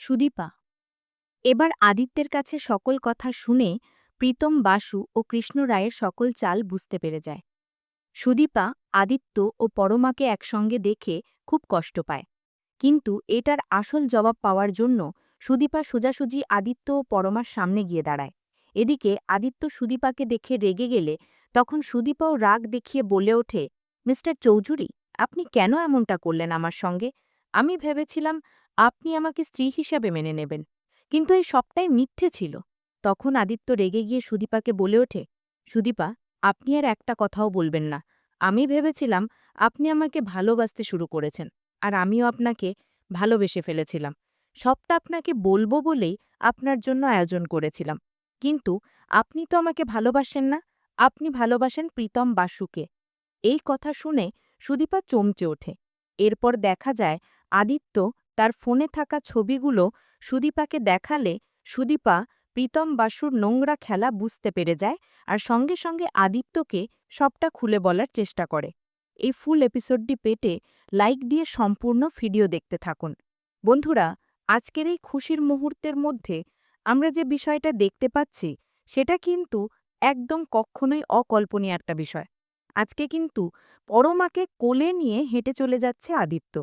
সুদীপা। এবার আদিত্যের কাছে সকল কথা শুনে প্রীতম, বাসু ও কৃষ্ণ রায়ের সকল চাল বুঝতে পেরে যায়। সুদীপা, আদিত্য ও পরমাকে একসঙ্গে দেখে খুব কষ্ট পায়। কিন্তু এটার আসল জবাব পাওয়ার জন্য সুদীপা সোজাসুজি আদিত্য ও পরমার সামনে গিয়ে দাঁড়ায়। এদিকে আদিত্য সুদীপাকে দেখে রেগে গেলে তখন সুদীপাও রাগ দেখিয়ে বলে ওঠে, মিস্টার চৌধুরী, আপনি কেন এমনটা করলেন আমার সঙ্গে? আমি ভেবেছিলাম আপনি আমাকে স্ত্রী হিসাবে মেনে নেবেন। কিন্তু এই সবটাই মিথ্যে ছিল। তখন আদিত্য রেগে গিয়ে সুদীপাকে বলে ওঠে, সুদীপা, আপনি আর একটা কথাও বলবেন না। আমি ভেবেছিলাম আপনি আমাকে ভালোবাসতে শুরু করেছেন, আর আমিও আপনাকে ভালোবেসে ফেলেছিলাম। সবটা আপনাকে বলব বলেই আপনার জন্য আয়োজন করেছিলাম। কিন্তু আপনি তো আমাকে ভালোবাসেন না, আপনি ভালোবাসেন প্রীতম বাসুকে। এই কথা শুনে সুদীপা চমচে ওঠে। এরপর দেখা যায় আদিত্য তার ফোনে থাকা ছবিগুলো সুদীপাকে দেখালে সুদীপা প্রীতম বাসুর নোংরা খেলা বুঝতে পেরে যায় আর সঙ্গে সঙ্গে আদিত্যকে সবটা খুলে বলার চেষ্টা করে। এই ফুল এপিসোডটি পেটে লাইক দিয়ে সম্পূর্ণ ভিডিও দেখতে থাকুন। বন্ধুরা, আজকের এই খুশির মুহূর্তের মধ্যে আমরা যে বিষয়টা দেখতে পাচ্ছি, সেটা কিন্তু একদম কখনোই অকল্পনীয় একটা বিষয়। আজকে কিন্তু পরমাকে কোলে নিয়ে হেঁটে চলে যাচ্ছে আদিত্য।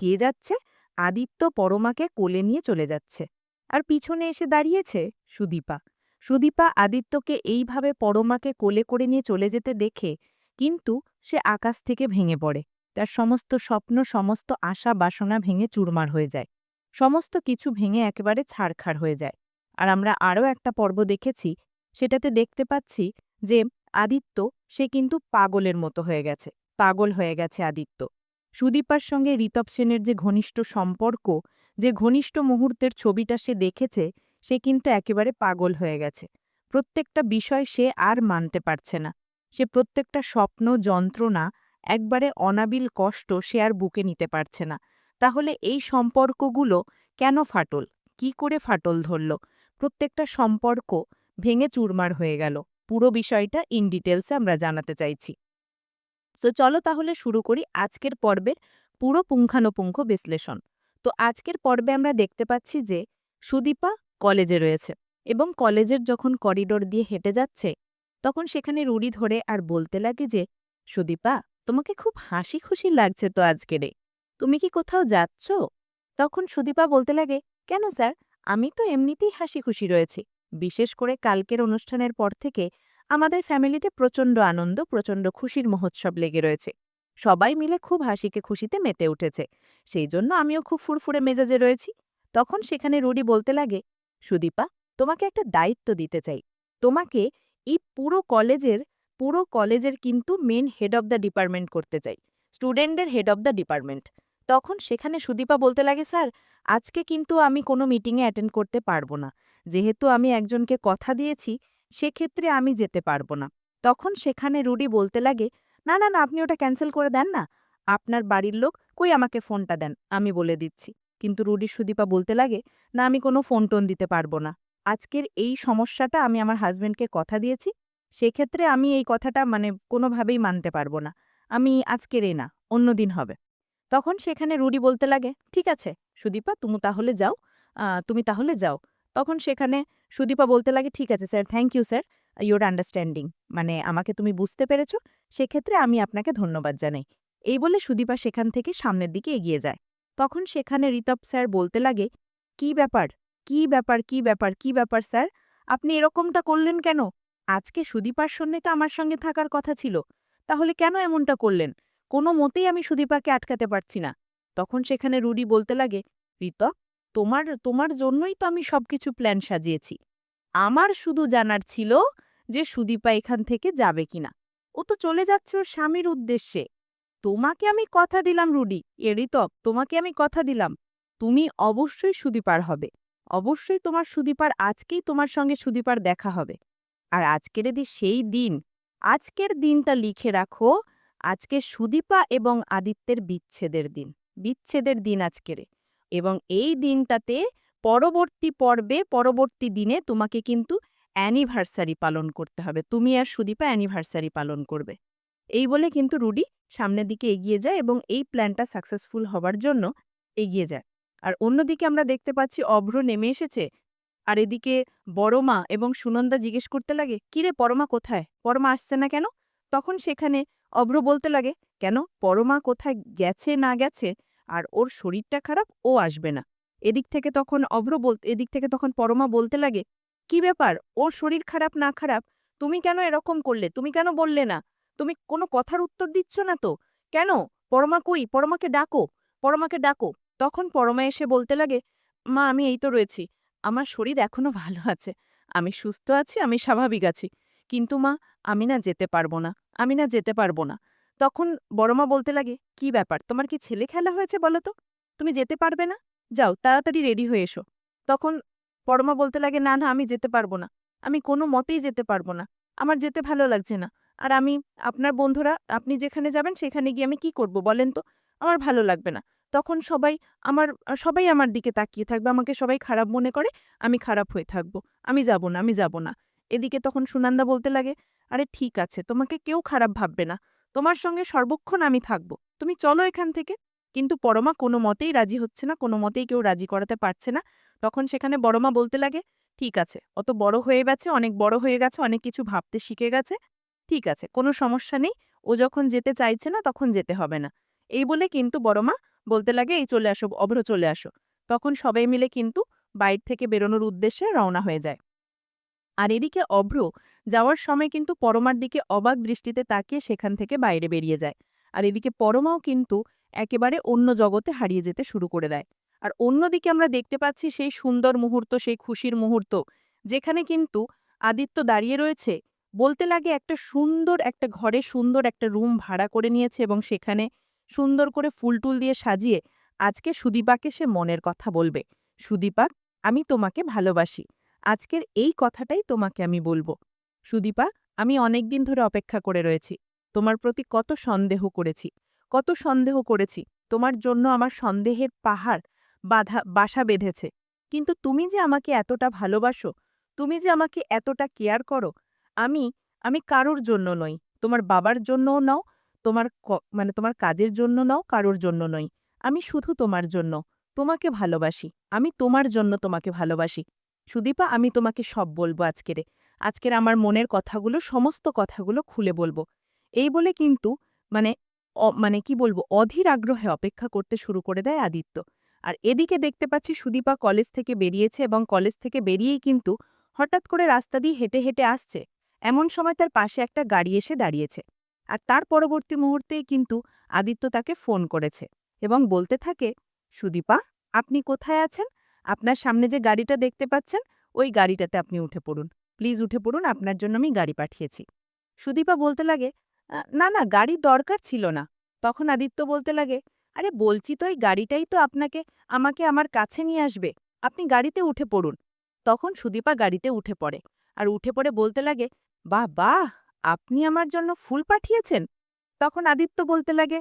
কে যাচ্ছে? আদিত্য পরমাকে কোলে নিয়ে চলে যাচ্ছে। আর পিছনে এসে দাঁড়িয়েছে সুদীপা। সুদীপা আদিত্যকে এইভাবে পরমাকে কোলে করে নিয়ে চলে যেতে দেখে কিন্তু সে আকাশ থেকে ভেঙে পড়ে। তার সমস্ত স্বপ্ন, সমস্ত আশা, বাসনা ভেঙে চুরমার হয়ে যায়। সমস্ত কিছু ভেঙে একেবারে ছাড়খাড় হয়ে যায়। আর আমরা আরও একটা পর্ব দেখেছি, সেটাতে দেখতে পাচ্ছি যে আদিত্য, সে কিন্তু পাগলের মতো হয়ে গেছে। পাগল হয়ে গেছে আদিত্য। সুদীপার সঙ্গে ঋতব সেনের যে ঘনিষ্ঠ সম্পর্ক, যে ঘনিষ্ঠ মুহূর্তের ছবিটা সে দেখেছে, সে কিন্তু একেবারে পাগল হয়ে গেছে। প্রত্যেকটা বিষয় সে আর মানতে পারছে না। সে প্রত্যেকটা স্বপ্ন, যন্ত্রণা, একবারে অনাবিল কষ্ট সে আর বুকে নিতে পারছে না। তাহলে এই সম্পর্কগুলো কেন ফাটল? কি করে ফাটল ধরল? প্রত্যেকটা সম্পর্ক ভেঙে চুরমার হয়ে গেল। পুরো বিষয়টা ইন ডিটেলসে আমরা জানাতে চাইছি। সো চলো তাহলে শুরু করি আজকের পর্বের পুরো পুঙ্খানুপুঙ্খ বিশ্লেষণ। তো আজকের পর্বে আমরা দেখতে পাচ্ছি যে সুদীপা কলেজে রয়েছে এবং কলেজের যখন করিডোর দিয়ে হেঁটে যাচ্ছে, তখন সেখানে রুড়ি ধরে আর বলতে লাগে যে, সুদীপা, তোমাকে খুব হাসি খুশি লাগছে তো আজকেরে তুমি কি কোথাও যাচ্ছ? তখন সুদীপা বলতে লাগে, কেন স্যার? আমি তো এমনিতেই হাসি খুশি রয়েছি। বিশেষ করে কালকের অনুষ্ঠানের পর থেকে আমাদের ফ্যামিলিতে প্রচণ্ড আনন্দ, প্রচণ্ড খুশির মহোৎসব লেগে রয়েছে। সবাই মিলে খুব হাসিকে খুশিতে মেতে উঠেছে। সেই জন্য আমিও খুব ফুরফুরে মেজাজে রয়েছি। তখন সেখানে রুডি বলতে লাগে, সুদীপা, তোমাকে একটা দায়িত্ব দিতে চাই। তোমাকে এই পুরো কলেজের পুরো কলেজের কিন্তু main head of the department করতে চাই। স্টুডেন্টের হেড অব দ্য ডিপার্টমেন্ট তখন সেখানে সুদীপা বলতে লাগে, স্যার, আজকে কিন্তু আমি কোনো মিটিংয়ে অ্যাটেন্ড করতে পারব না। যেহেতু আমি একজনকে কথা দিয়েছি সেক্ষেত্রে আমি যেতে পারব না। তখন সেখানে রুডি বলতে লাগে, না না না, আপনি ওটা ক্যান্সেল করে দেন না। আপনার বাড়ির লোক কই আমাকে ফোনটা দেন, আমি বলে দিচ্ছি। কিন্তু রুডি সুদীপা বলতে লাগে, না, আমি কোনো ফোন টোন দিতে পারব না। আজকের এই সমস্যাটা আমি আমার হাজব্যান্ডকে কথা দিয়েছি, সেক্ষেত্রে আমি এই কথাটা মানে কোনোভাবেই মানতে পারব না। আমি আজকের এ না, অন্য দিন হবে। তখন সেখানে রুডি বলতে লাগে, ঠিক আছে, সুদীপা, তুমি তাহলে যাও তুমি তাহলে যাও। তখন সেখানে সুদীপা বলতে লাগে, ঠিক আছে sir thank you sir your understanding মানে আমাকে তুমি বুঝতে পেরেছ, সেক্ষেত্রে আমি আপনাকে ধন্যবাদ জানাই। এই বলে সুদীপা সেখান থেকে সামনের দিকে এগিয়ে যায়। তখন সেখানে ঋতব স্যার বলতে লাগে, কি ব্যাপার? কি ব্যাপার? কি ব্যাপার? কি ব্যাপার স্যার? আপনি এরকমটা করলেন কেন? আজকে সুদীপার সঙ্গে তো আমার সঙ্গে থাকার কথা ছিল। তাহলে কেন এমনটা করলেন? কোনো মতেই আমি সুদীপাকে আটকাতে পারছি না। তখন সেখানে রুডি বলতে লাগে ঋতক তোমার তোমার জন্যই তো আমি সবকিছু প্ল্যান সাজিয়েছি। আমার শুধু জানার ছিল যে সুদীপা এখান থেকে যাবে কিনা। ও তো চলে যাচ্ছে ওর স্বামীর উদ্দেশ্যে। তোমাকে আমি কথা দিলাম, রুডি। এরিতক তোমাকে আমি কথা দিলাম। তুমি অবশ্যই সুদীপার হবে। অবশ্যই তোমার সুদীপার, আজকেই তোমার সঙ্গে সুদীপার দেখা হবে। আর আজকের এদি সেই দিন, আজকের দিনটা লিখে রাখো, আজকে সুদীপা এবং আদিত্যের বিচ্ছেদের দিন। বিচ্ছেদের দিন আজকেরে। এবং এই দিনটাতে পরবর্তী পর্বে, পরবর্তী দিনে তোমাকে কিন্তু অ্যানিভার্সারি পালন করতে হবে। তুমি আর সুদীপা অ্যানিভার্সারি পালন করবে। এই বলে কিন্তু রুডি সামনের দিকে এগিয়ে যায় এবং এই প্ল্যানটা সাকসেসফুল হবার জন্য এগিয়ে যায়। আর অন্যদিকে আমরা দেখতে পাচ্ছি অভ্র নেমে এসেছে। আর এদিকে বড়মা এবং সুনন্দা জিজ্ঞেস করতে লাগে, কিরে পরমা কোথায়? পরমা আসছে না কেন? তখন সেখানে অভ্র বলতে লাগে, কেন? পরমা কোথায় গেছে না গেছে? আর ওর শরীরটা খারাপ, ও আসবে না। এদিক থেকে তখন অভ্র এদিক থেকে তখন পরমা বলতে লাগে, কি ব্যাপার? ওর শরীর খারাপ, না খারাপ? তুমি কেন এরকম করলে? তুমি কেন বললে না? তুমি কোনো কথার উত্তর দিচ্ছ না তো? কেন? পরমা কই? পরমাকে ডাকো পরমাকে ডাকো। তখন পরমা এসে বলতে লাগে, মা, আমি এই তো রয়েছি। আমার শরীর এখনও ভালো আছে। আমি সুস্থ আছি, আমি স্বাভাবিক আছি। কিন্তু মা, আমি না যেতে পারব না, আমি না যেতে পারব না। তখন বড়মা বলতে লাগে, কি ব্যাপার? তোমার কি ছেলে খেলা হয়েছে বলো তো? তুমি যেতে পারবে না? যাও, তাড়াতাড়ি রেডি হয়ে এসো। তখন পরমা বলতে লাগে, না না, আমি যেতে পারব না। আমি কোনো মতেই যেতে পারব না। আমার যেতে ভালো লাগছে না। আর আমি, আপনার বন্ধুরা, আপনি যেখানে যাবেন, সেখানে গিয়ে আমি কি করব বলেন তো? আমার ভালো লাগবে না। তখন সবাই আমার সবাই আমার দিকে তাকিয়ে থাকবে, আমাকে সবাই খারাপ মনে করে, আমি খারাপ হয়ে থাকব। আমি যাব না, আমি যাব না। এদিকে তখন সুনন্দা বলতে লাগে, আরে ঠিক আছে, তোমাকে কেউ খারাপ ভাববে না। তোমার সঙ্গে সর্বক্ষণ আমি থাকব। তুমি চলো এখান থেকে। কিন্তু পরমা কোনো মতেই রাজি হচ্ছে না, কোনো মতেই কেউ রাজি করাতে পারছে না। তখন সেখানে বড়মা বলতে লাগে, ঠিক আছে, অত বড় হয়ে গেছে, অনেক বড় হয়ে গেছে, অনেক কিছু ভাবতে শিখে গেছে। ঠিক আছে, কোনো সমস্যা নেই। ও যখন যেতে চাইছে না, তখন যেতে হবে না। এই বলে কিন্তু বড়মা বলতে লাগে, এই চলে আসো, অভ্র চলে আসো। তখন সবাই মিলে কিন্তু বাইর থেকে বেরোনোর উদ্দেশ্যে রওনা হয়ে যায়। আর এদিকে অভ্র যাওয়ার সময় কিন্তু পরমার দিকে অবাক দৃষ্টিতে তাকিয়ে সেখান থেকে বাইরে বেরিয়ে যায়। আর এদিকে পরমাও কিন্তু একেবারে অন্য জগতে হারিয়ে যেতে শুরু করে দেয়। আর অন্যদিকে আমরা দেখতে পাচ্ছি সেই সুন্দর মুহূর্ত, সেই খুশির মুহূর্ত, যেখানে কিন্তু আদিত্য দাঁড়িয়ে রয়েছে। বলতে লাগে একটা সুন্দর একটা ঘরে সুন্দর একটা রুম ভাড়া করে নিয়েছে এবং সেখানে সুন্দর করে ফুলটুল দিয়ে সাজিয়ে আজকে সুদীপাকে সে মনের কথা বলবে। সুদীপা, আমি তোমাকে ভালোবাসি। আজকের এই কথাটাই তোমাকে আমি বলব। সুদীপা, আমি অনেক দিন ধরে অপেক্ষা করে রয়েছি। তোমার প্রতি কত সন্দেহ করেছি, কত সন্দেহ করেছি। তোমার জন্য আমার সন্দেহের পাহাড় বাধা, বাসা বেঁধেছে। কিন্তু তুমি যে আমাকে এতটা ভালোবাসো, তুমি যে আমাকে এতটা কেয়ার করো, আমি আমি কারোর জন্য নই। তোমার বাবার জন্যও নাও, তোমার মানে তোমার কাজের জন্য নাও, কারোর জন্য নই। আমি শুধু তোমার জন্য। তোমাকে ভালোবাসি। আমি তোমার জন্য তোমাকে ভালোবাসি। সুদীপা, আমি তোমাকে সব বলব আজকেরে। আজকের আমার মনের কথাগুলো, সমস্ত কথাগুলো খুলে বলব। এই বলে কিন্তু মানে মানে কি বলব, অধীর আগ্রহে অপেক্ষা করতে শুরু করে দেয় আদিত্য। আর এদিকে দেখতে পাচ্ছি সুদীপা কলেজ থেকে বেরিয়েছে এবং কলেজ থেকে বেরিয়েই কিন্তু হঠাৎ করে রাস্তা দিয়ে হেঁটে হেঁটে আসছে। এমন সময় তার পাশে একটা গাড়ি এসে দাঁড়িয়েছে। আর তার পরবর্তী মুহূর্তেই কিন্তু আদিত্য তাকে ফোন করেছে এবং বলতে থাকে, সুদীপা, আপনি কোথায় আছেন? আপনার সামনে যে গাড়িটা দেখতে পাচ্ছেন, ওই গাড়িটাতে আপনি উঠে পড়ুন। প্লিজ উঠে পড়ুন, আপনার জন্য আমি গাড়ি পাঠিয়েছি। সুদীপা বলতে লাগে না না, গাড়ি দরকার ছিল না। তখন আদিত্য বলতে লাগে, আরে, বলছি তো, এই গাড়িটাই তো আপনাকে, আমাকে আমার কাছে নিয়ে আসবে। আপনি গাড়িতে উঠে পড়ুন। তখন সুদীপা গাড়িতে উঠে পড়ে। আর উঠে পড়ে বলতে লাগে, বাহ বাহ, আপনি আমার জন্য ফুল পাঠিয়েছেন? তখন আদিত্য বলতে লাগে,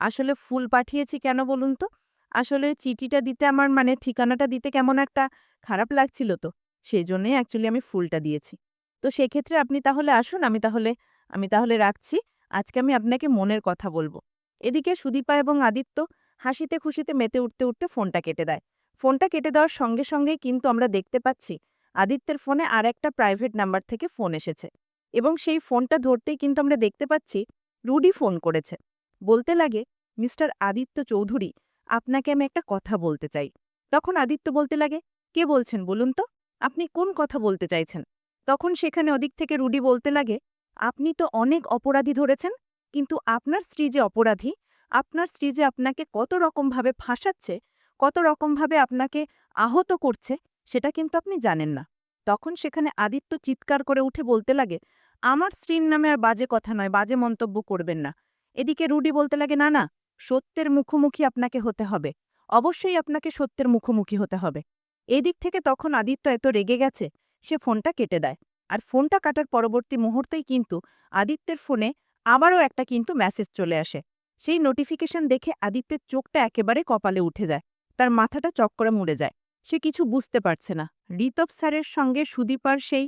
আসলে ফুল পাঠিয়েছি কেন বলুন তো? আসলে চিঠিটা দিতে আমার মানে ঠিকানাটা দিতে কেমন একটা খারাপ লাগছিল তো। সেই জন্যই অ্যাকচুয়ালি আমি ফুলটা দিয়েছি। তো সেক্ষেত্রে আপনি তাহলে আসুন, আমি তাহলে আমি তাহলে রাখছি। আজকে আমি আপনাকে মনের কথা বলব। এদিকে সুদীপা এবং আদিত্য হাসিতে খুশিতে মেতে উঠতে উঠতে ফোনটা কেটে দেয়। ফোনটা কেটে দেওয়ার সঙ্গে সঙ্গেই কিন্তু আমরা দেখতে পাচ্ছি, আদিত্যের ফোনে আর একটা প্রাইভেট নাম্বার থেকে ফোন এসেছে। এবং সেই ফোনটা ধরতেই কিন্তু আমরা দেখতে পাচ্ছি, রুডি ফোন করেছে। বলতে লাগে, মিস্টার আদিত্য চৌধুরী আপনাকে আমি একটা কথা বলতে চাই। তখন আদিত্য বলতে লাগে, কে বলছেন বলুন তো? আপনি কোন কথা বলতে চাইছেন? তখন সেখানে ওদিক থেকে রুডি বলতে লাগে, আপনি তো অনেক অপরাধী ধরেছেন, কিন্তু আপনার স্ত্রী যে অপরাধী, আপনার স্ত্রী যে আপনাকে কত রকমভাবে ফাঁসাচ্ছে, কত রকমভাবে আপনাকে আহত করছে, সেটা কিন্তু আপনি জানেন না। তখন সেখানে আদিত্য চিৎকার করে উঠে বলতে লাগে, আমার স্ত্রীর নামে আর বাজে কথা নয়, বাজে মন্তব্য করবেন না। এদিকে রুডি বলতে লাগে, না না সত্যের মুখোমুখি আপনাকে হতে হবে। অবশ্যই আপনাকে সত্যের মুখোমুখি হতে হবে। এদিক থেকে তখন আদিত্য এত রেগে গেছে, সে ফোনটা কেটে দেয়। আর ফোনটা কাটার পরবর্তী মুহূর্তেই কিন্তু আদিত্যের ফোনে আবারও একটা কিন্তু মেসেজ চলে আসে। সেই নোটিফিকেশন দেখে আদিত্যের চোখটা একেবারে কপালে উঠে যায়। তার মাথাটা চক্করে মুড়ে যায়। সে কিছু বুঝতে পারছে না। ঋতব স্যারের সঙ্গে সুদীপার সেই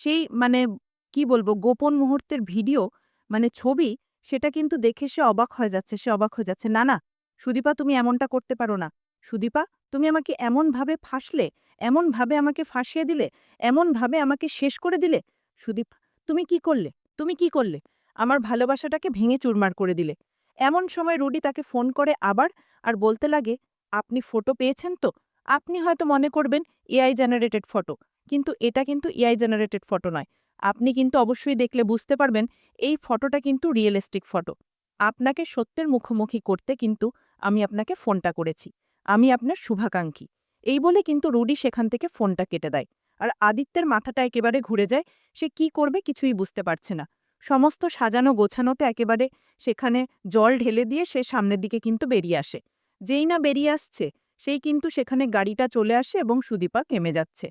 সেই মানে কি বলব, গোপন মুহূর্তের ভিডিও মানে ছবি সেটা কিন্তু দেখে সে অবাক হয়ে যাচ্ছে, সে অবাক হয়ে যাচ্ছে, না না, সুদীপা তুমি এমনটা করতে পারো না। সুদীপা, তুমি আমাকে এমনভাবে ফাঁসলে, এমনভাবে আমাকে ফাঁসিয়ে দিলে, এমনভাবে আমাকে শেষ করে দিলে, সুদীপ, তুমি কি করলে? তুমি কি করলে? আমার ভালোবাসাটাকে ভেঙে চুরমার করে দিলে। এমন সময় রুডি তাকে ফোন করে আবার আর বলতে লাগে, আপনি ফটো পেয়েছেন তো? আপনি হয়তো মনে করবেন এআই জেনারেটেড ফটো। কিন্তু এটা কিন্তু এআই জেনারেটেড ফটো নয়। আপনি কিন্তু অবশ্যই দেখলে বুঝতে পারবেন এই ফটোটা কিন্তু রিয়েলিস্টিক ফটো আপনাকে সত্যের মুখোমুখি করতে কিন্তু আমি আপনাকে ফোনটা করেছি। আমি আপনার শুভাকাঙ্ক্ষী। এই বলে কিন্তু রুডি সেখান থেকে ফোনটা কেটে দেয়। আর আদিত্যের মাথাটা একেবারে ঘুরে যায়, সে কি করবে কিছুই বুঝতে পারছে না। সমস্ত সাজানো গোছানোতে একেবারে সেখানে জল ঢেলে দিয়ে সে সামনের দিকে কিন্তু বেরিয়ে আসে। যেই না বেরিয়ে আসছে, সেই কিন্তু সেখানে গাড়িটা চলে আসে এবং সুদীপা কেমে যাচ্ছে।